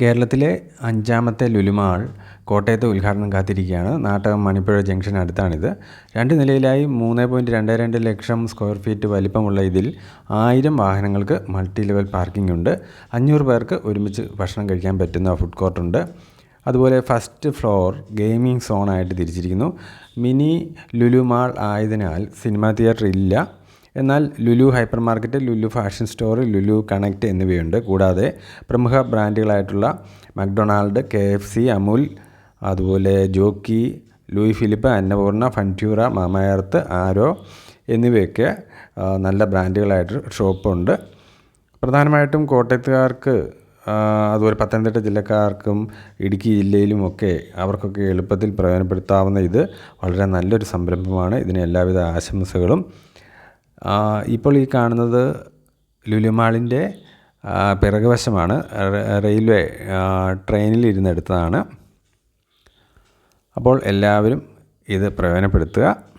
കേരളത്തിലെ അഞ്ചാമത്തെ ലുലുമാൾ കോട്ടയത്ത് ഉദ്ഘാടനം കാത്തിരിക്കുകയാണ്. നാട്ടകം മണിപ്പുഴ ജംഗ്ഷൻ അടുത്താണിത്. രണ്ട് നിലയിലായി മൂന്ന് പോയിന്റ് രണ്ട് രണ്ട് ലക്ഷം സ്ക്വയർ ഫീറ്റ് വലിപ്പമുള്ള ഇതിൽ ആയിരം വാഹനങ്ങൾക്ക് മൾട്ടി ലെവൽ പാർക്കിംഗ് ഉണ്ട്. അഞ്ഞൂറ് പേർക്ക് ഒരുമിച്ച് ഭക്ഷണം കഴിക്കാൻ പറ്റുന്ന ഫുഡ് കോർട്ടുണ്ട് അതുപോലെ ഫസ്റ്റ് ഫ്ലോർ ഗെയിമിംഗ് സോണായിട്ട് തിരിച്ചിരിക്കുന്നു. മിനി ലുലുമാൾ ആയതിനാൽ സിനിമാ തിയേറ്റർ ഇല്ല. എന്നാൽ Lulu hypermarket Lulu fashion store Lulu connect എന്നിവയുണ്ട്. കൂടാതെ പ്രമുഖ ബ്രാൻഡുകളായിട്ടുള്ള McDonald K F C Amul അതുപോലെ Jockey Louis Philippe Annapurna Funtura Mamaearth Arrow എന്നിവയൊക്കെ നല്ല ബ്രാൻഡുകളായിട്ട് ഷോപ്പുണ്ട്. പ്രധാനമായിട്ടും കോട്ടയത്തുകാർക്ക് അതുപോലെ പത്തനംതിട്ട ജില്ലക്കാർക്കും ഇടുക്കി ജില്ലയിലുമൊക്കെ അവർക്കൊക്കെ എളുപ്പത്തിൽ പ്രയോജനപ്പെടുത്താവുന്ന ഇത് വളരെ നല്ലൊരു സംരംഭമാണ്. ഇതിന് എല്ലാവിധ ആശംസകളും. ഇപ്പോൾ ഈ കാണുന്നത് ലുലുമാളിന്റെ ആ, പിറകുവശമാണ്. റെ- റെയിൽവേ ട്രെയിനിൽ ഇരുന്നെടുത്തതാണ്. അപ്പോൾ എല്ലാവരും ഇത് പ്രയോജനപ്പെടുത്തുക.